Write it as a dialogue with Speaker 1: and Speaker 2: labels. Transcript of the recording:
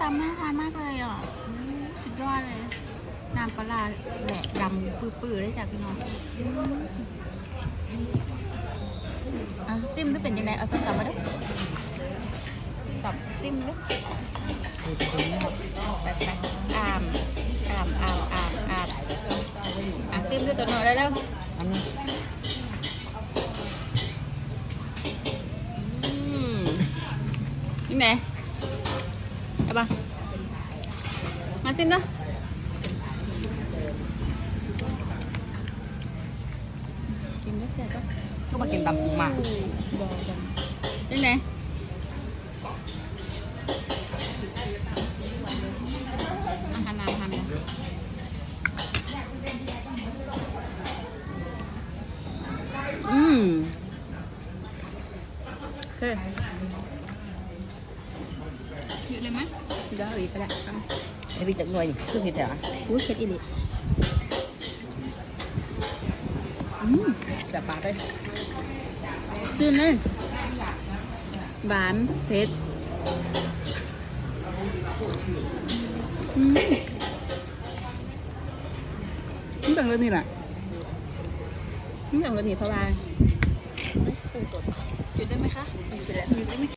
Speaker 1: ตำน่าทานมากเลยอะอืมสุดยอดเลย น้ำปลาร้าแหลกดำปื้อๆเลยจ้ะพี่น้องเอาซิมด้วยเป็นยังไงเอาสักสับมาด้วยสับซิมด้วย
Speaker 2: คือตรงนี้ครับ
Speaker 1: ไปไปอามอามอามอามอามอะซิมด้วยตัวหน่อยได้แล้ว
Speaker 2: อันนี้
Speaker 1: อืมนี่ไง เอาปะมาซิมด้วยกินด้วยเสร็จก็
Speaker 2: ก็มากินตำปูมา
Speaker 1: นี่ไงอาหารน้ำทำเนี่ยอืมเฮ้ยหยุดเลยไหมเดี๋ยวอีกก็ได้เอา
Speaker 2: ไอ้พี่จักรวยคือพี่แต่ละ
Speaker 1: อุ้ยเผ็ดอีหลีอืม
Speaker 2: แต่ปลาได้
Speaker 1: ซื่นเลยหวานเผ็ดอืม
Speaker 2: นี่ต่างเรื่องนี่แหละ
Speaker 1: นี่อย่างเราหนีเพราะว่าจุดได้ไหมคะ
Speaker 2: นี่แหละ